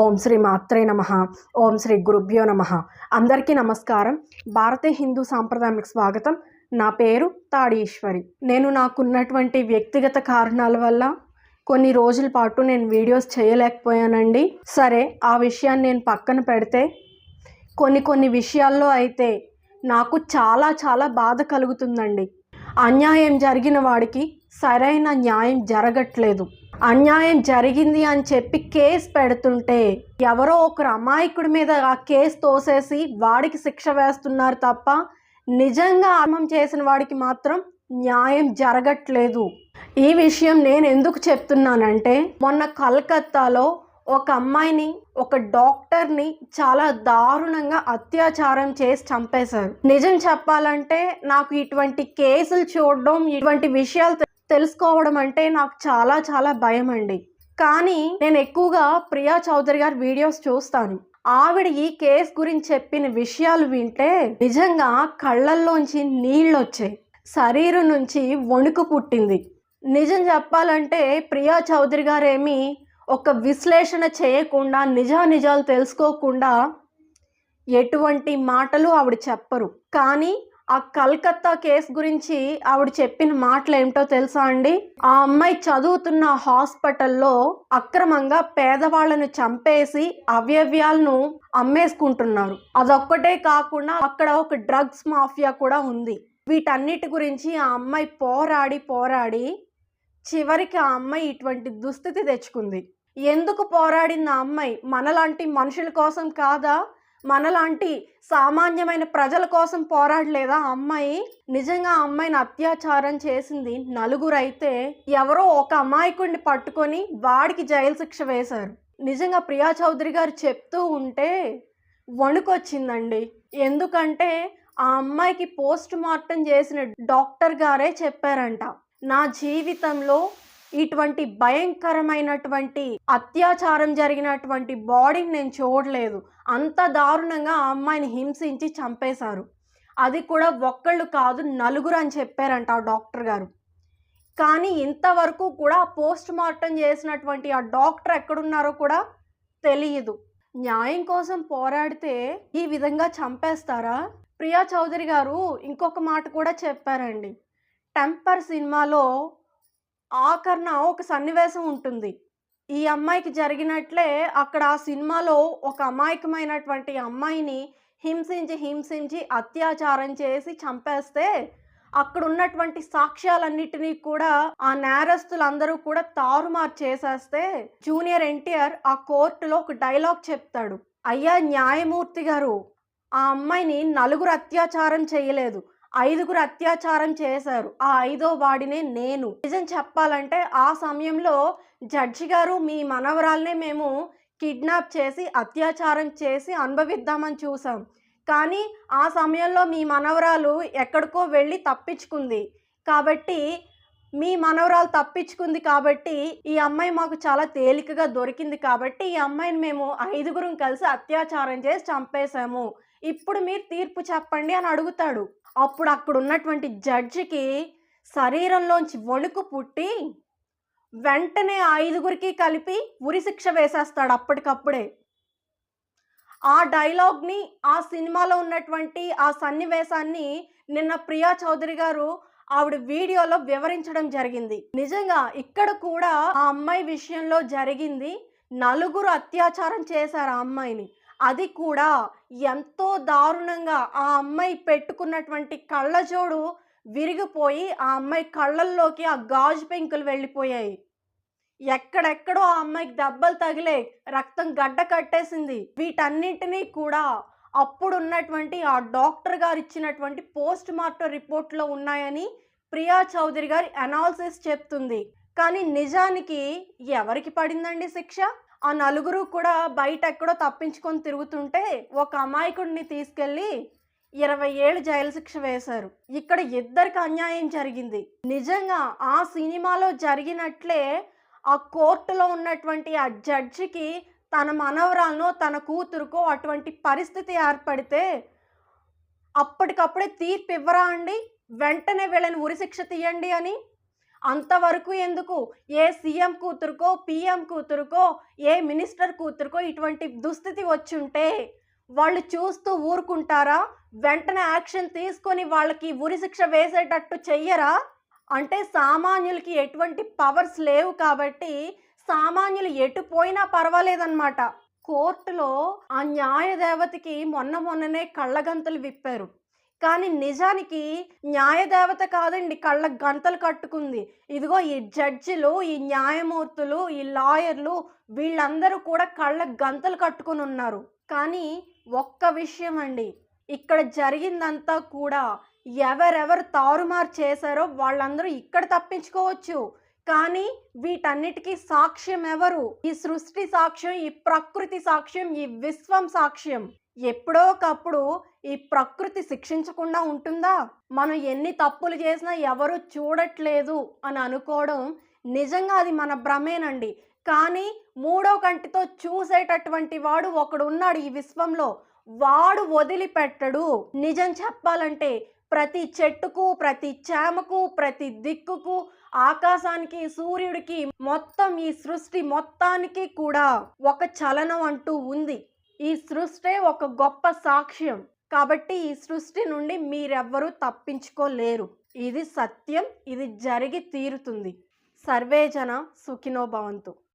ఓం శ్రీ మాత్రే నమ. ఓం శ్రీ గురుభ్యో నమ. అందరికీ నమస్కారం. భారతీయ హిందూ సాంప్రదాయానికి స్వాగతం. నా పేరు తాడీశ్వరి. నేను నాకున్నటువంటి వ్యక్తిగత కారణాల వల్ల కొన్ని రోజుల పాటు నేను వీడియోస్ చేయలేకపోయానండి. సరే ఆ విషయాన్ని నేను పక్కన పెడితే కొన్ని కొన్ని విషయాల్లో అయితే నాకు చాలా చాలా బాధ కలుగుతుందండి. అన్యాయం జరిగిన వాడికి సరైన న్యాయం జరగట్లేదు. అన్యాయం జరిగింది అని చెప్పి కేసు పెడుతుంటే ఎవరో ఒకరు అమాయకుడి మీద ఆ కేసు తోసేసి వాడికి శిక్ష వేస్తున్నారు తప్ప నిజంగా అమం చేసిన వాడికి మాత్రం న్యాయం జరగట్లేదు. ఈ విషయం నేను ఎందుకు చెప్తున్నానంటే మొన్న కలకత్తాలో ఒక అమ్మాయిని ఒక డాక్టర్ని చాలా దారుణంగా అత్యాచారం చేసి చంపేశారు. నిజం చెప్పాలంటే నాకు ఇటువంటి కేసులు చూడడం ఇటువంటి విషయాలు తెలుసుకోవడం అంటే నాకు చాలా చాలా భయం అండి కానీ నేను ఎక్కువగా ప్రియా చౌదరి గారి వీడియోస్ చూస్తాను. ఆవిడ ఈ కేసు గురించి చెప్పిన విషయాలు వింటే నిజంగా కళ్ళల్లోంచి నీళ్ళు వచ్చాయి శరీరం నుంచి వణుకు పుట్టింది. నిజం చెప్పాలంటే ప్రియా చౌదరి గారేమి ఒక విశ్లేషణ చేయకుండా నిజానిజాలు తెలుసుకోకుండా ఎటువంటి మాటలు ఆవిడ చెప్పరు. కానీ ఆ కల్కత్తా కేసు గురించి ఆవిడ చెప్పిన మాటలు ఏమిటో తెలుసా అండి? ఆ అమ్మాయి చదువుతున్న హాస్పిటల్లో అక్రమంగా పేదవాళ్ళను చంపేసి అవయవ్యాలను అమ్మేసుకుంటున్నారు. అదొక్కటే కాకుండా అక్కడ ఒక డ్రగ్స్ మాఫియా కూడా ఉంది. వీటన్నిటి గురించి ఆ అమ్మాయి పోరాడి పోరాడి చివరికి ఆ అమ్మాయి ఇటువంటి దుస్థితి తెచ్చుకుంది. ఎందుకు పోరాడింది ఆ అమ్మాయి? మనలాంటి మనుషుల కోసం కాదా? మనలాంటి సామాన్యమైన ప్రజల కోసం పోరాడలేదా అమ్మాయి? నిజంగా అమ్మాయిని అత్యాచారం చేసింది నలుగురైతే ఎవరో ఒక అమాయకుడిని పట్టుకొని వాడికి జైలు శిక్ష వేశారు. నిజంగా ప్రియా చౌదరి గారు చెప్తూ ఉంటే వణుకొచ్చిందండి. ఎందుకంటే ఆ అమ్మాయికి పోస్ట్ మార్టం చేసిన డాక్టర్ గారే చెప్పారంట నా జీవితంలో ఇటువంటి భయంకరమైనటువంటి అత్యాచారం జరిగినటువంటి బాడీని నేను చూడలేదు. అంత దారుణంగా ఆ అమ్మాయిని హింసించి చంపేశారు. అది కూడా ఒక్కళ్ళు కాదు నలుగురు అని చెప్పారంట ఆ డాక్టర్ గారు. కానీ ఇంతవరకు కూడా పోస్ట్ మార్టం చేసినటువంటి ఆ డాక్టర్ ఎక్కడున్నారో కూడా తెలియదు. న్యాయం కోసం పోరాడితే ఈ విధంగా చంపేస్తారా? ప్రియా చౌదరి గారు ఇంకొక మాట కూడా చెప్పారండి. టెంపర్ సినిమాలో ఆఖరణ ఒక సన్నివేశం ఉంటుంది. ఈ అమ్మాయికి జరిగినట్లే అక్కడ ఆ సినిమాలో ఒక అమాయకమైనటువంటి అమ్మాయిని హింసించి హింసించి అత్యాచారం చేసి చంపేస్తే అక్కడ ఉన్నటువంటి సాక్ష్యాలన్నిటినీ కూడా ఆ నేరస్తులందరూ కూడా తారుమారు చేసేస్తే జూనియర్ ఎన్టీఆర్ ఆ కోర్టులో ఒక డైలాగ్ చెప్తాడు. అయ్యా న్యాయమూర్తి గారు ఆ అమ్మాయిని నలుగురు అత్యాచారం చేయలేదు. ఐదుగురు అత్యాచారం చేశారు. ఆ ఐదో వాడినే నేను. నిజం చెప్పాలంటే ఆ సమయంలో జడ్జి గారు మీ మనవరాల్నే మేము కిడ్నాప్ చేసి అత్యాచారం చేసి అనుభవిద్దామని చూసాం కానీ ఆ సమయంలో మీ మనవరాలు ఎక్కడికో వెళ్ళి తప్పించుకుంది. కాబట్టి మీ మనవరాలు తప్పించుకుంది కాబట్టి ఈ అమ్మాయి మాకు చాలా తేలికగా దొరికింది కాబట్టి ఈ అమ్మాయిని మేము ఐదుగురం కలిసి అత్యాచారం చేసి చంపేశాము. ఇప్పుడు మీరు తీర్పు చెప్పండి అని అడుగుతాడు. అప్పుడు అక్కడ ఉన్నటువంటి జడ్జికి శరీరంలోంచి వణుకు పుట్టి వెంటనే ఐదుగురికి కలిపి ఉరిశిక్ష వేసేస్తాడు అప్పటికప్పుడే. ఆ డైలాగ్ని ఆ సినిమాలో ఉన్నటువంటి ఆ సన్నివేశాన్ని నిన్న ప్రియా చౌదరి గారు ఆవిడ వీడియోలో వివరించడం జరిగింది. నిజంగా ఇక్కడ కూడా ఆ అమ్మాయి విషయంలో జరిగింది. నలుగురు అత్యాచారం చేశారు ఆ అమ్మాయిని. అది కూడా ఎంతో దారుణంగా ఆ అమ్మాయి పెట్టుకున్నటువంటి కళ్ళజోడు విరిగిపోయి ఆ అమ్మాయి కళ్ళల్లోకి ఆ గాజు పెంకులు వెళ్ళిపోయాయి. ఎక్కడెక్కడో ఆ అమ్మాయికి దెబ్బలు తగిలే రక్తం గడ్డ కట్టేసింది. వీటన్నింటినీ కూడా అప్పుడు ఉన్నటువంటి ఆ డాక్టర్ గారు ఇచ్చినటువంటి పోస్ట్ మార్టం రిపోర్ట్లో ఉన్నాయని ప్రియా చౌదరి గారి అనాలిసిస్ చెప్తుంది. కానీ నిజానికి ఎవరికి పడిందండి శిక్ష? ఆ నలుగురు కూడా బయట ఎక్కడో తప్పించుకొని తిరుగుతుంటే ఒక అమాయకుడిని తీసుకెళ్ళి ఇరవై ఏళ్ళు జైలు శిక్ష వేశారు. ఇక్కడ ఇద్దరికి అన్యాయం జరిగింది. నిజంగా ఆ సినిమాలో జరిగినట్లే ఆ కోర్టులో ఉన్నటువంటి ఆ జడ్జికి తన మనవరాలను తన కూతురుకో అటువంటి పరిస్థితి ఏర్పడితే అప్పటికప్పుడే తీర్పు ఇవ్వరా అండి? వెంటనే వీళ్ళని ఉరిశిక్ష తీయండి అని అంతవరకు ఎందుకు? ఏ సీఎం కూతురుకో పిఎం కూతురుకో ఏ మినిస్టర్ కూతురుకో ఇటువంటి దుస్థితి వచ్చుంటే వాళ్ళు చూస్తూ ఊరుకుంటారా? వెంటనే యాక్షన్ తీసుకొని వాళ్ళకి ఉరిశిక్ష వేసేటట్టు చెయ్యరా? అంటే సామాన్యులకి ఎటువంటి పవర్స్ లేవు కాబట్టి సామాన్యులు ఎటు పోయినా పర్వాలేదన్నమాట. కోర్టులో ఆ న్యాయదేవతకి మొన్న మొన్ననే కళ్ళగంతులు విప్పారు. కానీ నిజానికి న్యాయదేవత కాదండి. కళ్ళ గంతలు కట్టుకుంది. ఇదిగో ఈ జడ్జిలు ఈ న్యాయమూర్తులు ఈ లాయర్లు వీళ్ళందరూ కూడా కళ్ళ గంతలు కట్టుకుని ఉన్నారు. కానీ ఒక్క విషయం అండి. ఇక్కడ జరిగిందంతా కూడా ఎవరెవరు తారుమారు చేశారో వాళ్ళందరూ ఇక్కడ తప్పించుకోవచ్చు. కానీ వీటన్నిటికీ సాక్ష్యం ఎవరు? ఈ సృష్టి సాక్ష్యం ఈ ప్రకృతి సాక్ష్యం ఈ విశ్వం సాక్ష్యం. ఎప్పుడో ఒకప్పుడు ఈ ప్రకృతి శిక్షించకుండా ఉంటుందా? మనం ఎన్ని తప్పులు చేసినా ఎవరు చూడట్లేదు అని అనుకోవడం నిజంగా అది మన భ్రమేనండి. కానీ మూడో కంటితో చూసేటటువంటి వాడు ఒకడు ఉన్నాడు ఈ విశ్వంలో. వాడు వదిలిపెట్టడు. నిజం చెప్పాలంటే ప్రతి చెట్టుకు ప్రతి చేమకు ప్రతి దిక్కుకు ఆకాశానికి సూర్యుడికి మొత్తం ఈ సృష్టి మొత్తానికి కూడా ఒక చలనం అంటూ ఉంది. ఈ సృష్టి ఒక గొప్ప సాక్ష్యం. కాబట్టి ఈ సృష్టి నుండి మీరెవ్వరూ తప్పించుకోలేరు. ఇది సత్యం ఇది జరిగి తీరుతుంది. సర్వేజన సుఖినో భవంతు.